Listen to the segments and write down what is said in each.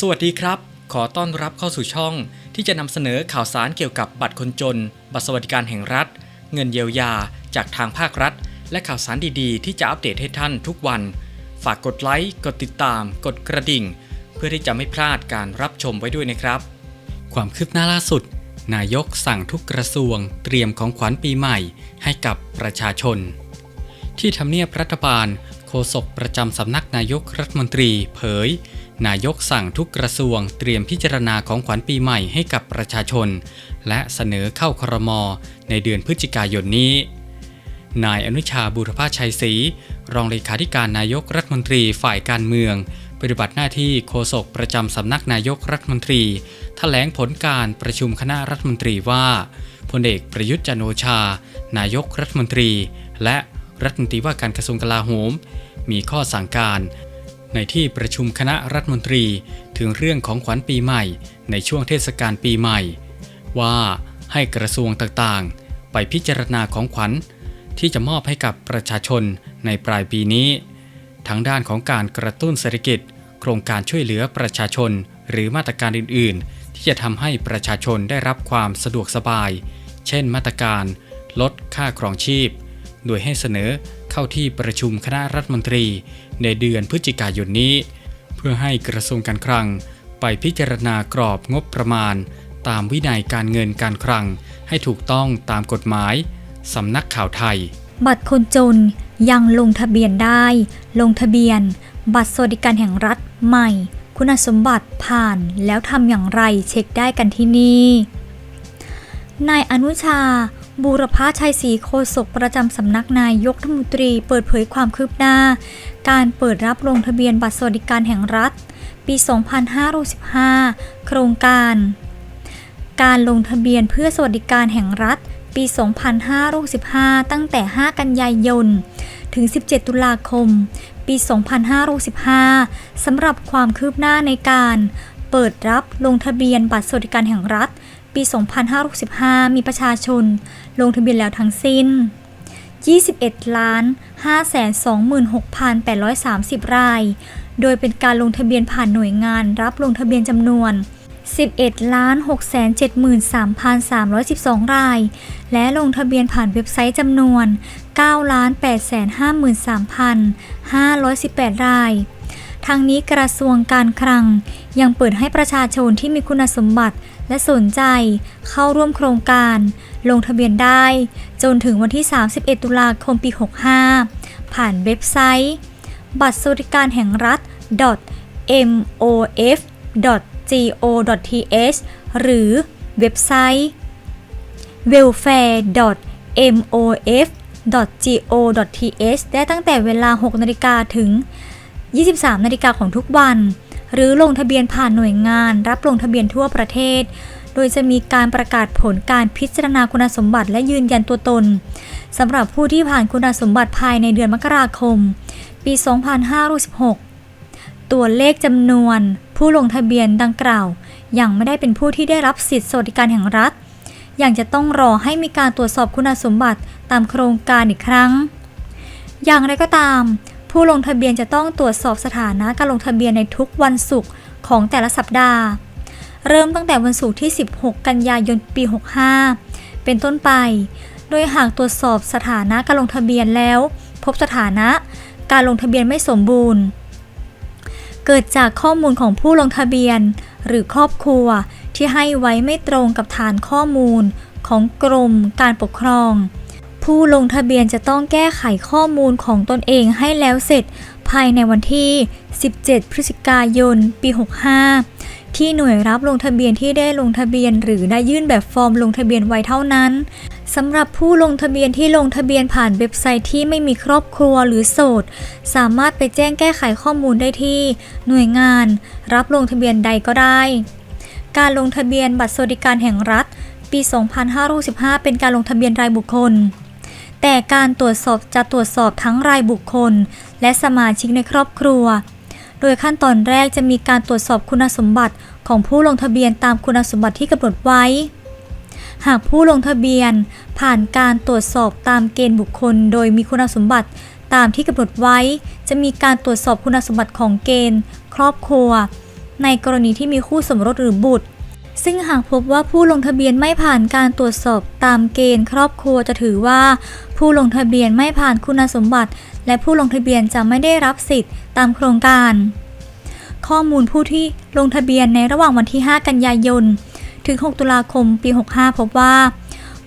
สวัสดีครับ ขอต้อนรับเข้าสู่ช่อง ที่จะนำเสนอข่าวสารเกี่ยวกับบัตรคนจน บัตรสวัสดิการแห่งรัฐ เงินเยียวยา จากทางภาครัฐ และข่าวสารดีๆ ที่จะอัปเดตให้ท่านทุกวัน ฝากกดไลค์ กดติดตาม กดกระดิ่ง เพื่อที่จะไม่พลาดการรับชมไว้ด้วยนะครับ ความคืบหน้าล่าสุด นายกสั่งทุกกระทรวง เตรียมของขวัญปีใหม่ให้กับประชาชน ที่ทำเนียบรัฐบาลโฆษกประจำสำนักนายกรัฐมนตรี เผย นายกสั่งทุกกระทรวงเตรียมพิจารณาของขวัญปีใหม่ให้กับประชาชน และเสนอเข้าครม ในเดือนพฤศจิกายนนี้ นายอนุชาบุรพาชัยศรีรองเลขาธิการนายกรัฐมนตรีฝ่ายการเมือง ปฏิบัติหน้าที่โฆษกประจำสำนักนายกรัฐมนตรีแถลงผลการประชุมคณะรัฐมนตรีว่าพลเอกประยุทธ์จันโอชา นายกรัฐมนตรี และรัฐมนตรีว่าการกระทรวงกลาโหม มีข้อสั่งการ ในที่ประชุมคณะรัฐมนตรีถึงเรื่องของขวัญปีใหม่ในช่วงเทศกาลปีใหม่ ว่าให้กระทรวงต่างๆ ไปพิจารณาของขวัญ ที่จะมอบให้กับประชาชนในปลายปีนี้ ทั้งด้านของการกระตุ้นเศรษฐกิจ โครงการช่วยเหลือประชาชน หรือมาตรการอื่น ๆ ที่จะทำให้ประชาชนได้รับความสะดวกสบาย เช่น มาตรการ ลดค่าครองชีพ โดยให้เสนอ เข้าที่ประชุมคณะรัฐมนตรีในเดือนพฤศจิกายนนี้ เพื่อให้กระทรวงการคลัง ไปพิจารณากรอบงบประมาณ ตามวินัยการเงินการคลัง ให้ถูกต้องตามกฎหมายสำนักข่าวไทย บัตรคนจนยังลงทะเบียนได้ ลงทะเบียน บัตรสวัสดิการแห่งรัฐใหม่ คุณสมบัติผ่านแล้วทำอย่างไรเช็คได้กันที่นี่นายอนุชา บูรพาชัยศรีโฆษกประจำสำนักนายกรัฐมนตรีเปิดเผยความคืบหน้า การเปิดรับลงทะเบียนบัตรสวัสดิการแห่งรัฐ ปี 2515โครงการ การลงทะเบียนเพื่อสวัสดิการแห่งรัฐ ปี 2565 ตั้งแต่ 5 กันยายน ถึง 17 ตุลาคม ปี 2565สำหรับความคืบหน้าในการเปิดรับลงทะเบียนบัตรสวัสดิการแห่งรัฐ ปี 2565 มีประชาชนลงทะเบียนแล้วทั้งสิ้น 21ล้าน526,830 ราย โดยเป็นการลงทะเบียนผ่านหน่วยงานรับลงทะเบียนจำนวน 11ล้าน673,312 ราย และลงทะเบียนผ่านเว็บไซต์จำนวน9ล้าน853,518 ราย ทางนี้กระทรวงการคลัง ยังเปิดให้ประชาชนที่มีคุณสมบัติและสนใจ เข้าร่วมโครงการ ลงทะเบียนได้ จนถึงวันที่ 31 ตุลาคมปี 65 ผ่านเว็บไซต์ บัตรสวัสดิการแห่งรัฐ mof go.th หรือเว็บไซต์ welfare.mof.go.th ได้ตั้งแต่เวลา 6 นาฬิกาถึง 23 นาฬิกาของทุกวัน หรือลงทะเบียนผ่านหน่วยงาน รับลงทะเบียนทั่วประเทศ โดยจะมีการประกาศผลการพิจารณาคุณสมบัติและยืนยันตัวตนสำหรับผู้ที่ผ่านคุณสมบัติภายในเดือนมกราคม ปี 2516ตัวเลขจำนวน ผู้ลงทะเบียนดังกล่าว ยังไม่ได้เป็นผู้ที่ได้รับสิทธิสวัสดิการแห่งรัฐยังจะต้องรอให้มีการตรวจสอบคุณสมบัติตามโครงการอีกครั้ง อย่างไรก็ตาม ผู้ลงทะเบียนจะต้องตรวจสอบสถานะการลงทะเบียนในทุกวันศุกร์ของแต่ละสัปดาห์ เริ่มตั้งแต่วันศุกร์ที่ 16 กันยายนปี 65 เป็นต้นไป โดยหากตรวจสอบสถานะการลงทะเบียนแล้ว พบสถานะการลงทะเบียนไม่สมบูรณ์ เกิดจากข้อมูลของผู้ลงทะเบียน หรือครอบครัวที่ให้ไว้ไม่ตรงกับฐานข้อมูลของกรมการปกครอง ผู้ลงทะเบียนจะต้องแก้ไขข้อมูลของตนเองให้แล้วเสร็จ ภายในวันที่ 17 พฤศจิกายน ปี 65 ที่หน่วยรับลงทะเบียนที่ได้ลงทะเบียน หรือได้ยื่นแบบฟอร์มลงทะเบียนไว้เท่านั้นสำหรับผู้ลงทะเบียนที่ลงทะเบียนผ่านเว็บไซต์ที่ไม่มีครอบครัวหรือโสด สามารถไปแจ้งแก้ไขข้อมูลได้ที่ หน่วยงาน รับลงทะเบียนใดก็ได้ การลงทะเบียนบัตรสวัสดิการแห่งรัฐ ปี 2565 เป็นการลงทะเบียนรายบุคคล แต่การตรวจสอบจะตรวจสอบทั้งรายบุคคล และสมาชิกในครอบครัว โดยขั้นตอนแรกจะมีการตรวจสอบคุณสมบัติของผู้ลงทะเบียนตามคุณสมบัติที่กำหนดไว้ หากผู้ลงทะเบียนผ่านการตรวจสอบตามเกณฑ์บุคคล โดยมีคุณสมบัติตามที่กำหนดไว้ จะมีการตรวจสอบคุณสมบัติของเกณฑ์ ครอบครัว ในกรณีที่มีคู่สมรสหรือบุตร ซึ่งหากพบว่าผู้ลงทะเบียนไม่ผ่านการตรวจสอบตามเกณฑ์ครอบครัวจะถือว่า ผู้ลงทะเบียนไม่ผ่านคุณสมบัติ และผู้ลงทะเบียนจะไม่ได้รับสิทธิ์ตามโครงการ ข้อมูลผู้ที่ลงทะเบียนในระหว่างวันที่ 5 กันยายน ถึง 6 ตุลาคม ปี 65 พบว่า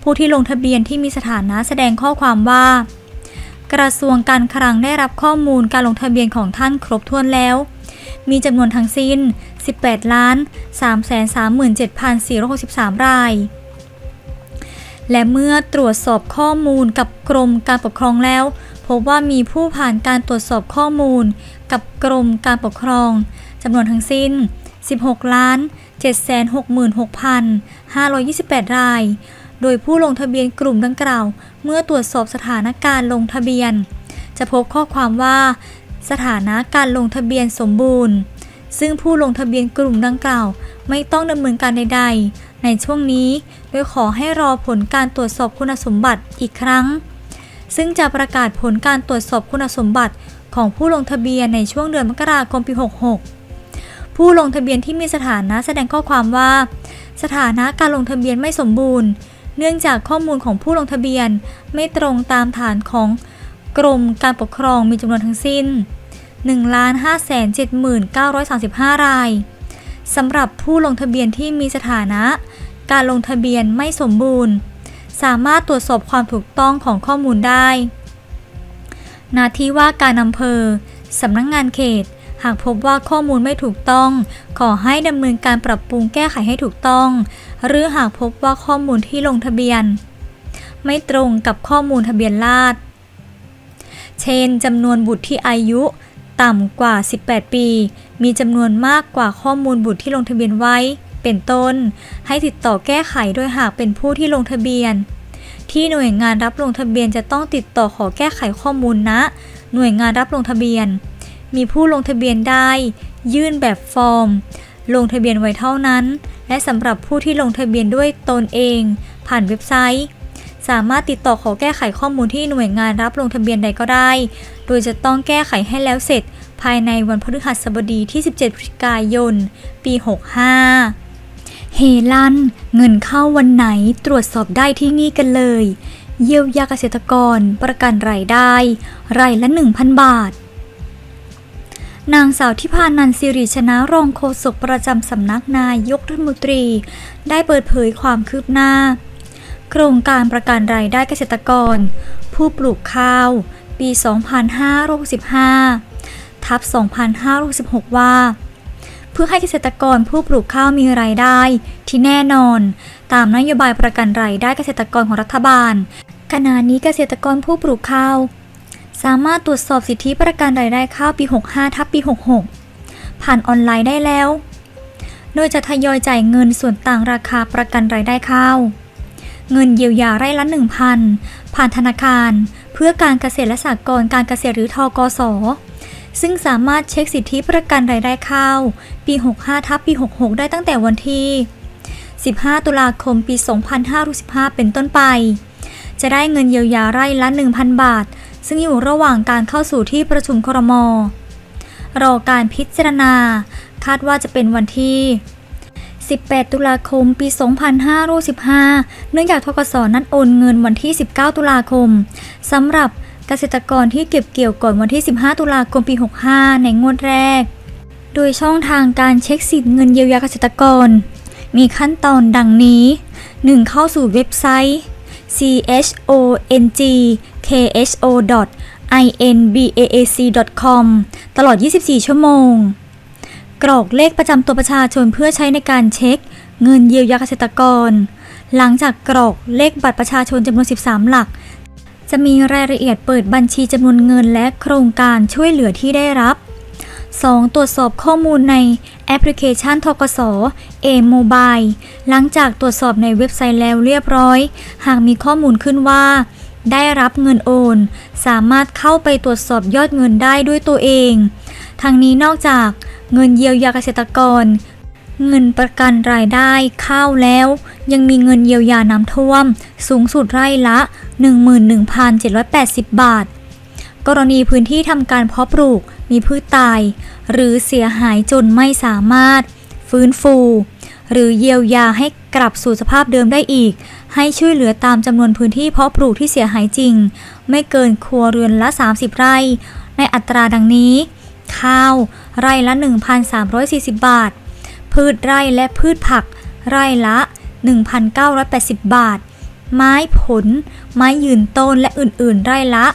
ผู้ที่ลงทะเบียนที่มีสถานะแสดงข้อความว่า กระทรวงการคลังได้รับข้อมูลการลงทะเบียนของท่านครบถ้วนแล้วมีจำนวนทั้งสิ้น 18ล้าน337,463 ราย และเมื่อตรวจสอบข้อมูลกับกรมการปกครองแล้ว พบว่ามีผู้ผ่านการตรวจสอบข้อมูลกับกรมการปกครองจำนวนทั้งสิ้น 16ล้าน766,528 ราย โดยผู้ลงทะเบียนกลุ่มดังกล่าว เมื่อตรวจสอบสถานการณ์ลงทะเบียน จะพบข้อความว่า สถานะการลงทะเบียนสมบูรณ์ ซึ่งผู้ลงทะเบียนกลุ่มดังกล่าว ไม่ต้องดำเนินการใด ๆ ในช่วงนี้ โดยขอให้รอผลการตรวจสอบคุณสมบัติอีกครั้ง ซึ่งจะประกาศผลการตรวจสอบคุณสมบัติของผู้ลงทะเบียนในช่วงเดือนมกราคมปี 66 ผู้ลงทะเบียนที่มีสถานะแสดงข้อความว่า สถานะการลงทะเบียนไม่สมบูรณ์ เนื่องจากข้อมูลของผู้ลงทะเบียนไม่ตรงตามฐานของกรมการปกครองมีจำนวนทั้งสิ้น 1,579,935 รายสำหรับผู้ลงทะเบียนที่มีสถานะ การลงทะเบียนไม่สมบูรณ์ สามารถตรวจสอบความถูกต้องของข้อมูลได้หน้าที่ว่าการอำเภอสำนักงงานเขต หากพบว่าข้อมูลไม่ถูกต้อง ขอให้ดำเนินการปรับปรุงแก้ไขให้ถูกต้อง หรือหากพบว่าข้อมูลที่ลงทะเบียน ไม่ตรงกับข้อมูลทะเบียนราษฎรเช่นจำนวนบุตรที่อายุ ต่ำกว่า 18 ปี มีจำนวนมากกว่าข้อมูลบุตรที่ลงทะเบียนไว้ เป็นต้น ให้ติดต่อแก้ไขโดยหากเป็นผู้ที่ลงทะเบียน ที่หน่วยงานรับลงทะเบียนจะต้องติดต่อขอแก้ไขข้อมูลณหน่วยงานรับลงทะเบียน มีผู้ลงทะเบียนได้ ยื่นแบบฟอร์ม ลงทะเบียนไว้เท่านั้น และสำหรับผู้ที่ลงทะเบียนด้วยตนเอง ผ่านเว็บไซต์ สามารถติดต่อขอแก้ไขข้อมูลที่หน่วยงานรับลงทะเบียนใดก็ได้ โดยจะต้องแก้ไขให้แล้วเสร็จ ภายในวันพฤหัสบดีที่ 17 พฤศจิกายน ปี 65 เฮลัน เงินเข้าวันไหนตรวจสอบได้ที่นี่กันเลย เยียวยาเกษตรกรประกันรายได้รายละ 1,000 บาทนางสาวทิพานันสิริชนะรองโฆษกประจำสำนักนายกรัฐมนตรี ได้เปิดเผยความคืบหน้า โครงการประกันรายได้เกษตรกร ผู้ปลูกข้าว ปี 2565 ทับ 2566 ว่า เพื่อให้เกษตรกรผู้ปลูกข้าวมีรายได้ที่แน่นอน ตามนโยบายประกันรายได้เกษตรกรของรัฐบาล ขณะนี้เกษตรกรผู้ปลูกข้าว สามารถตรวจสอบสิทธิประกันรายได้ข้าวปี 65 ทับปี 66 ผ่านออนไลน์ได้แล้ว โดยจะทยอยจ่ายเงินส่วนต่างราคาประกันรายได้ข้าว เงินเยียวยาไร่ละ 1,000 ผ่านธนาคาร เพื่อการเกษตรและสหกรณ์การเกษตรหรือทกส ซึ่งสามารถเช็คสิทธิประกันรายได้ข้าว ปี 65 ทับปี 66 ได้ตั้งแต่วันที่ 15 ตุลาคมปี 2515เป็นต้นไป จะได้เงินเยียวยาไร่ละ 1,000 บาท ซึ่งอยู่ระหว่างการเข้าสู่ที่ประชุมครมรอการพิจารณา คาดว่าจะเป็นวันที่ 18 ตุลาคม ปี 2515 เนื่องจากทกสนัดโอนเงินวันที่ 19 ตุลาคมสำหรับเกษตรกรที่เก็บเกี่ยวก่อนวันที่ 15 ตุลาคมปี 65 ในงวดแรก โดยช่องทางการเช็คสิทธิ์เงินเยียวยาเกษตรกร มีขั้นตอนดังนี้ 1. เข้าสู่เว็บไซต์ chongkho.inbaac.com ตลอด 24 ชั่วโมง กรอกเลขประจำตัวประชาชนเพื่อใช้ในการเช็ค เงินเยียวยาเกษตรกร หลังจากกรอกเลขบัตรประชาชนจำนวน 13 หลัก จะมีรายละเอียดเปิดบัญชีจำนวนเงินและโครงการช่วยเหลือที่ได้รับ 2. ตรวจสอบข้อมูลในแอปพลิเคชันทกส A-Mobile หลังจากตรวจสอบในเว็บไซต์แล้วเรียบร้อย หากมีข้อมูลขึ้นว่า ได้รับเงินโอน สามารถเข้าไปตรวจสอบยอดเงินได้ด้วยตัวเองทั้งนี้นอกจาก เงินเยียวยาเกษตรกร เงินประกันรายได้ข้าวแล้ว ยังมีเงินเยียวยาน้ำท่วม สูงสุดไร่ละ 11,780 บาท กรณีพื้นที่ทำการเพาะปลูกมีพืชตาย หรือเสียหายจนไม่สามารถ ฟื้นฟู หรือเยียวยาให้กลับสู่สภาพเดิมได้อีก ให้ช่วยเหลือตามจำนวนพื้นที่เพาะปลูกที่เสียหายจริง ไม่เกินครัวเรือนละ 30 ไร่ ในอัตราดังนี้ ข้าว ไร่ละ 1,340 บาท พืชไร่และพืชผัก ไร่ละ 1,980 บาท ไม้ผล ไม้ยืนต้นและอื่นๆ ไร่ละ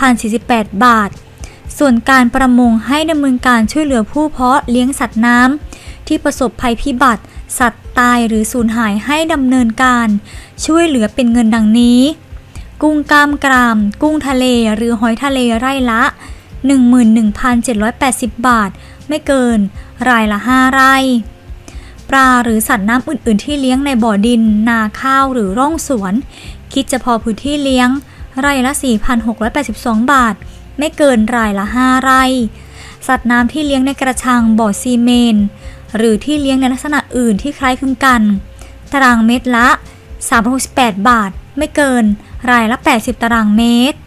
4,048 บาท ส่วนการประมงให้ดำเนินการช่วยเหลือผู้เพาะเลี้ยงสัตว์น้ำที่ประสบภัยพิบัติ สัตว์ตายหรือสูญหายให้ดำเนินการ ช่วยเหลือเป็นเงินดังนี้ กุ้งกล้ามกราม กุ้งทะเลหรือหอยทะเลไร่ละ 11,780 บาท ไม่เกิน รายละ 5 ไร่ปลาหรือสัตว์น้ำอื่น ๆ ที่เลี้ยงในบ่อดิน นาข้าวหรือร่องสวน คิดเฉพาะพื้นที่เลี้ยง ไร่ละ 4,682 บาท ไม่เกินรายละ 5 ไร่ สัตว์น้ำที่เลี้ยงในกระชังบ่อซีเมน หรือที่เลี้ยงในลักษณะอื่นที่คล้ายคลึงกัน ตารางเมตรละ 368 บาท ไม่เกิน รายละ 80 ตารางเมตร